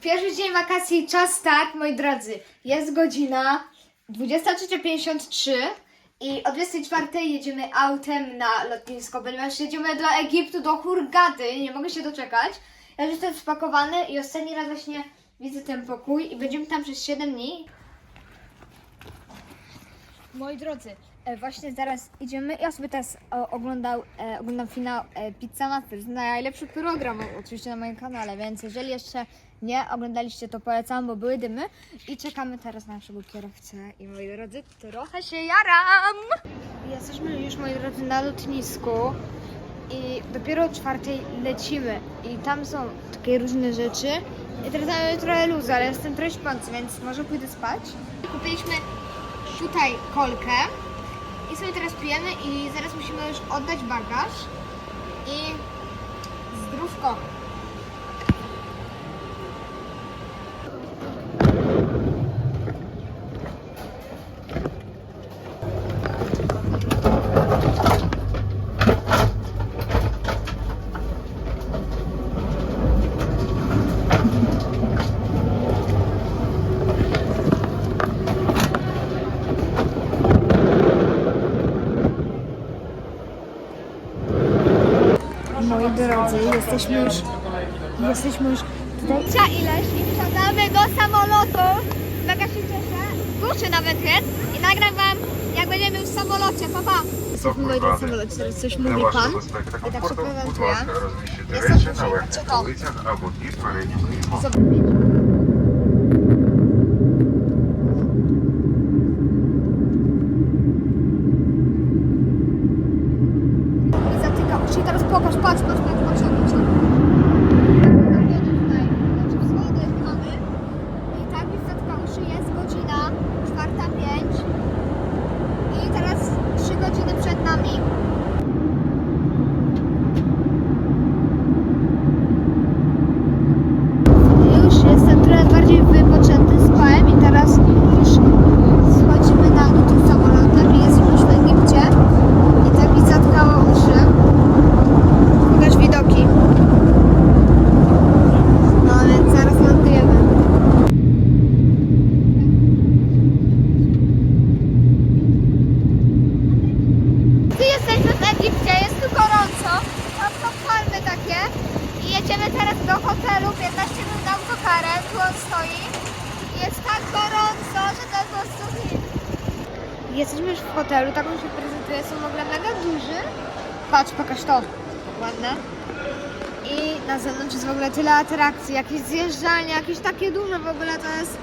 Pierwszy dzień wakacji, czas start, moi drodzy. Jest godzina 23.53 i o 24.00 jedziemy autem na lotnisko, ponieważ jedziemy do Egiptu, do Hurgady. Nie mogę się doczekać. Ja już jestem spakowany i ostatni raz właśnie widzę ten pokój i będziemy tam przez 7 dni. Moi drodzy, e, właśnie zaraz idziemy. Ja sobie teraz o, oglądał, e, oglądam finał e, Pizza Masters. Najlepszy program oczywiście na moim kanale, więc jeżeli jeszcze nie oglądaliście, to polecam, bo były dymy. I czekamy teraz na naszego kierowcę. I moi drodzy, trochę się jaram! Jesteśmy już, moi drodzy, na lotnisku. I dopiero o czwartej lecimy. I tam są takie różne rzeczy. I teraz mamy trochę luzu, ale jestem trochę śpiący, więc może pójdę spać. Kupiliśmy tutaj kolkę i sobie teraz pijemy i zaraz musimy już oddać bagaż i zdrówko. Moi drodzy, jesteśmy już, jesteśmy już tutaj. Trza ileś i wsiadamy do samolotu. Mega się cieszę. Duszy nawet jest. I nagram wam, jak będziemy już w samolocie. Pa, pa. Jesteśmy w samolocie, teraz coś mówi pan. I tak się prezentuję. Jestem czy to? I zatyka uszy. I teraz pokaż, patrz, patrz, patrz, patrz, patrz. Tutaj, znaczy wschody mamy. I tak już zatyka uszy. Jest godzina czwarta pięć. I teraz trzy godziny przed nami. Już jestem trochę bardziej wypoczęty, spałem i teraz już schodzimy na dół tym samolotem i jesteśmy już w Egipcie. I tak mi zatkało uszy. Pokaż widoki. No więc zaraz lądujemy. Tu jesteśmy w Egipcie, jest tu gorąco. Tam są palmy takie. I jedziemy teraz do hotelu, 15 minut autokarem. Tu on stoi. Jest tak gorąco, że to jest po prostu hit. Jesteśmy już w hotelu, tak on się prezentuje, są w ogóle mega duży. Patrz, pokaż to. Ładne. I na zewnątrz jest w ogóle tyle atrakcji, jakieś zjeżdżania, jakieś takie duże w ogóle to jest.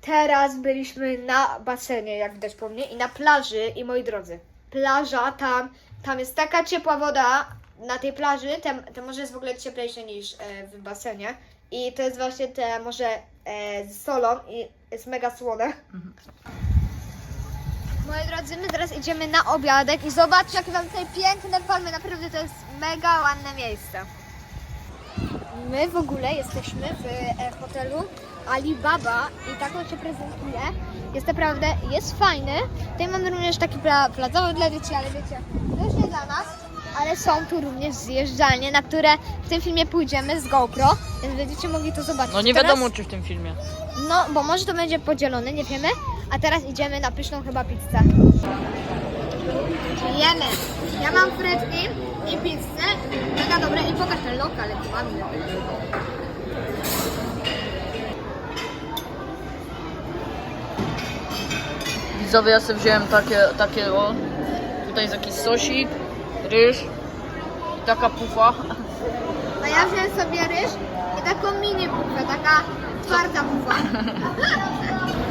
Teraz byliśmy na basenie, jak widać po mnie, i na plaży. I moi drodzy, plaża tam, tam jest taka ciepła woda na tej plaży. Te, te morze jest w ogóle cieplejsze niż e, w basenie. I to jest właśnie te morze e, z solą i jest mega słone. Moi drodzy, my teraz idziemy na obiadek i zobaczcie, jakie mam tutaj piękne palmy. Naprawdę to jest mega ładne miejsce. My w ogóle jesteśmy w e, hotelu Alibaba i tak on się prezentuje. Jest naprawdę, jest fajny. Tutaj mamy również taki pla, placowy dla dzieci, ale wiecie, to już nie dla nas. Ale są tu również zjeżdżalnie, na które w tym filmie pójdziemy z GoPro, więc będziemy mogli to zobaczyć. No nie Teraz- wiadomo czy w tym filmie. no, bo może to będzie podzielone, nie wiemy. A teraz idziemy na pyszną chyba pizzę. Jemy. Ja mam frytki i pizzę. Mega dobre. I pokaż ten lokal, jaki ładny. Widzowie, ja sobie wziąłem takie, takie o, tutaj jest jakiś sosik, ryż i taka pufa. A ja wziąłem sobie ryż i taką mini pufę, taka twarda pufa.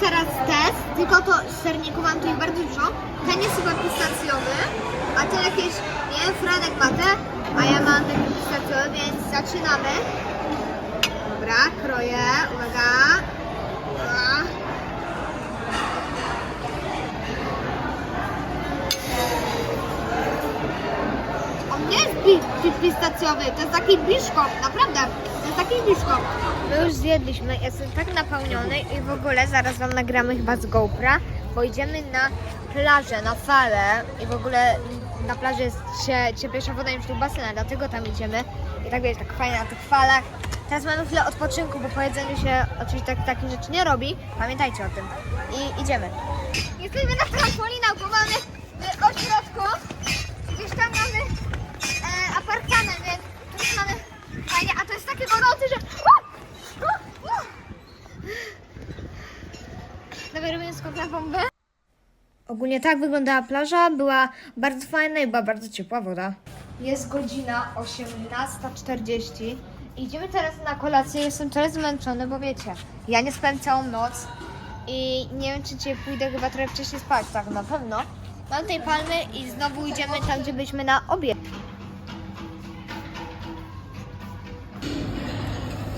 Teraz test, tylko to serniku mam tutaj bardzo dużo. Ten jest chyba pistacjowy, a ten jakieś, nie wiem, ma te, a ja mam taki pistacjowy, więc zaczynamy. Dobra, kroję, uwaga. On nie jest pi- pi- pistacjowy, to jest taki biszkop, naprawdę. To jest taki biszkop. My już zjedliśmy, jestem tak napełniony i w ogóle zaraz wam nagramy chyba z GoPra, bo idziemy na plażę, na falę i w ogóle na plaży jest cie, cieplejsza woda niż tu basena, dlatego tam idziemy. I tak wiesz, tak fajnie na tych falach. Teraz mamy chwilę odpoczynku, bo po jedzeniu się oczywiście tak, takich rzeczy nie robi. Pamiętajcie o tym. I idziemy. Jesteśmy na trampolinach, bo mamy w ośrodku. Gdzieś tam mamy e, apartament, więc tu już mamy fajnie, a to jest takie gorące, że... Dawaj robimy skok na bombę. Ogólnie tak wyglądała plaża, była bardzo fajna i była bardzo ciepła woda. Jest godzina 18.40. Idziemy teraz na kolację, jestem coraz zmęczony, bo wiecie, ja nie spałem całą noc i nie wiem, czy dzisiaj pójdę chyba trochę wcześniej spać, tak na pewno. Mam tej palmy i znowu idziemy tam, gdzie byliśmy na obiad.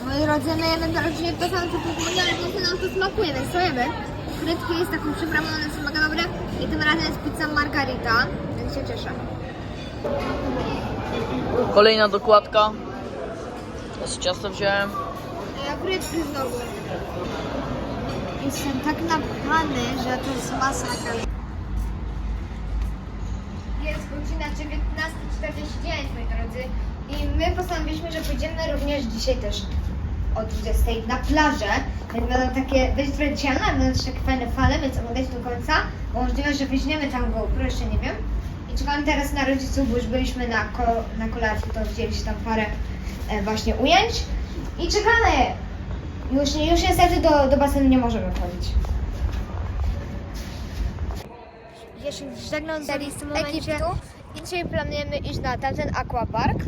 Moi drodzy, my jemy teraz dzisiaj to samo, co poprzednio, ale właśnie nam to smakuje, więc to jemy. Frytki jest taką przyprawą, one są mega dobre i tym razem jest pizza margarita, więc się cieszę. Kolejna dokładka. Z ciasto wziąłem. Ja frytki znowu. Jestem tak napchany, że to jest masakra. Jest godzina 19.49, moi drodzy. I my postanowiliśmy, że pójdziemy również dzisiaj też o 20 na plażę. Więc będą takie, ciemno, ale będą też takie fajne fale, więc oglądajcie do końca. Możliwe, że weźmiemy tam GoPro, jeszcze nie wiem. I czekamy teraz na rodziców, bo już byliśmy na, ko, na kolacji, to wzięliście tam parę e, właśnie ujęć. I czekamy! Już, już niestety do, do basenu nie możemy wchodzić. Jeszcze żegnam z w tym momencie. I dzisiaj planujemy iść na tamten aquapark.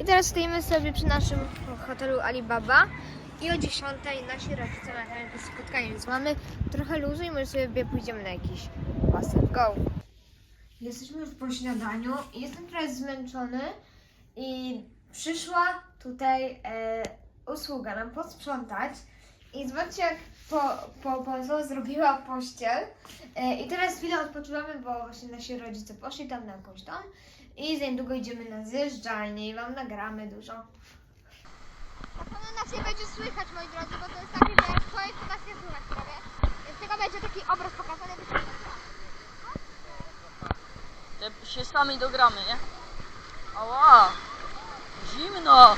I teraz stoimy sobie przy naszym hotelu Alibaba. I o 10 nasi rodzice mają jakieś spotkanie, więc mamy trochę luzu i może sobie pójdziemy na jakiś basen. Go! Jesteśmy już po śniadaniu i jestem trochę zmęczony i przyszła tutaj e, usługa nam posprzątać i zobaczcie jak po, po, po zrobiła pościel e, i teraz chwilę odpoczywamy, bo właśnie nasi rodzice poszli tam na jakąś tam i za niedługo idziemy na zjeżdżalnię i wam nagramy dużo. Pewno nas nie będzie słychać moi drodzy, bo to jest taki, że jak człowiek to nas nie słychać prawie, więc tylko będzie taki obraz pokazany, by Te się sami dogramy, nie? Ała! Zimno!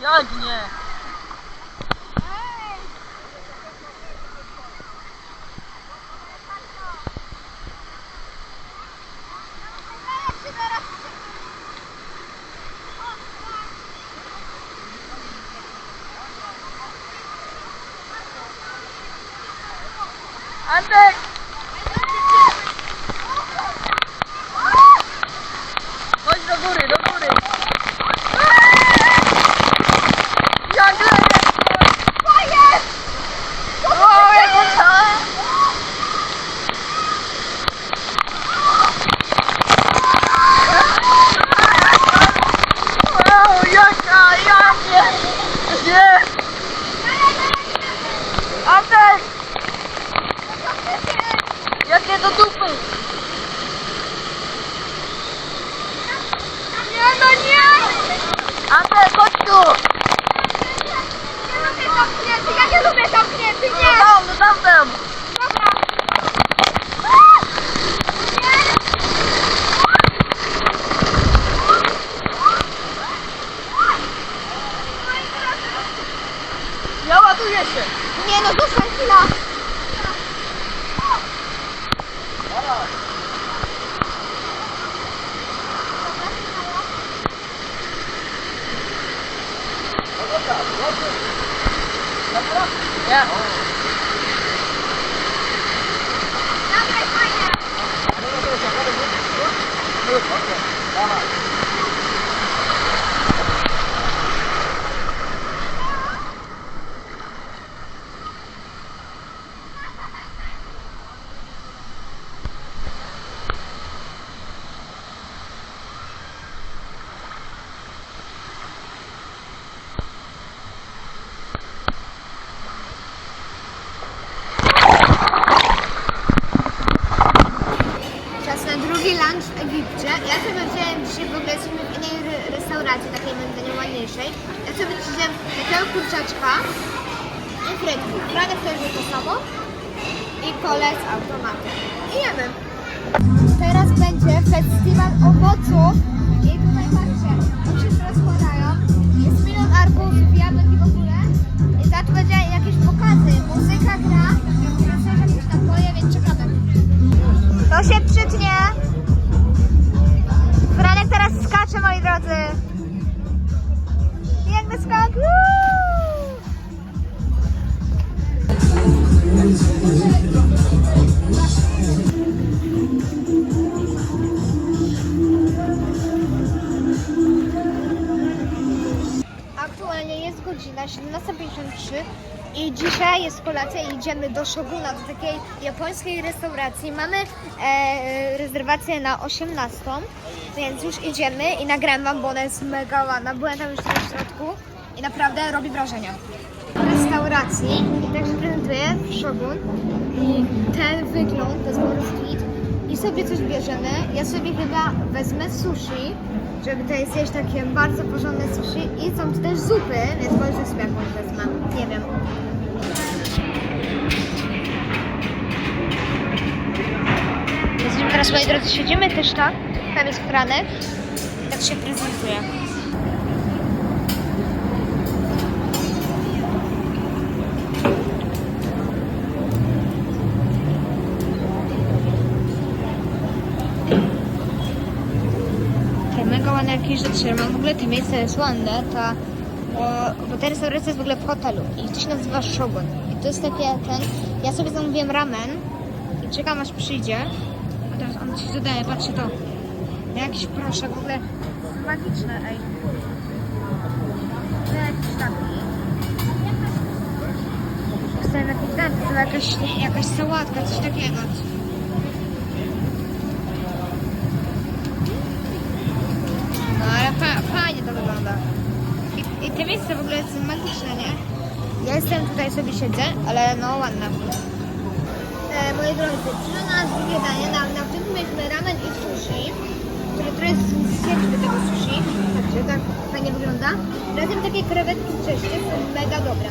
Jak nie? Antek! Chodź do góry, do góry! Jak lecieć! Co jest? O, jak on Wow, jaka, ja nie! Nie! Antek! Jakie do dupy! Nie no nie! Antek, chodź tu! Nie lubię zamknięty, ja nie lubię zamknięty, No nie! tam, no tam, tam! Dobra. Ja ładuję się! Nie no, zostań chwila! Nie. Dawaj, fajnie! Czas 17.53 i dzisiaj jest kolacja i idziemy do Shoguna, do takiej japońskiej restauracji. Mamy e, rezerwację na 18, więc już idziemy i nagram wam, bo ona jest mega ładna. Byłem tam już w środku i naprawdę robi wrażenie. Restauracji i tak się prezentuje Shogun i ten wygląd to jest po. I sobie coś bierzemy. Ja sobie chyba wezmę sushi, żeby tutaj zjeść takie bardzo porządne sushi. I są tu też zupy, więc może sobie jakąś wezmę. Nie wiem. Jesteśmy teraz, moi drodzy, siedzimy też tak. Tam jest kranek. Tak się prezentuje. Te jakieś rzeczy. Mam w ogóle to miejsce jest ładne, ta, bo, ta restauracja jest w ogóle w hotelu i to się nazywa Shogun. I to jest takie ten, ja sobie zamówiłem ramen i czekam aż przyjdzie. A teraz on ci dodaje, patrzcie to. Jakiś proszek, w ogóle magiczne, ej. To jakiś taki. Dostałem jakiś to jakaś sałatka, coś takiego. No ale fa- fajnie to wygląda. I, I te miejsce w ogóle jest magiczne, nie? Ja jestem tutaj sobie siedzę, ale no ładna. E, moi drodzy, przyszło na nas drugie danie. Na, na początku mieliśmy ramen i sushi, które trochę zjedliśmy tego sushi. Także tak fajnie wygląda. Razem takie krewetki wcześniej są mega dobre.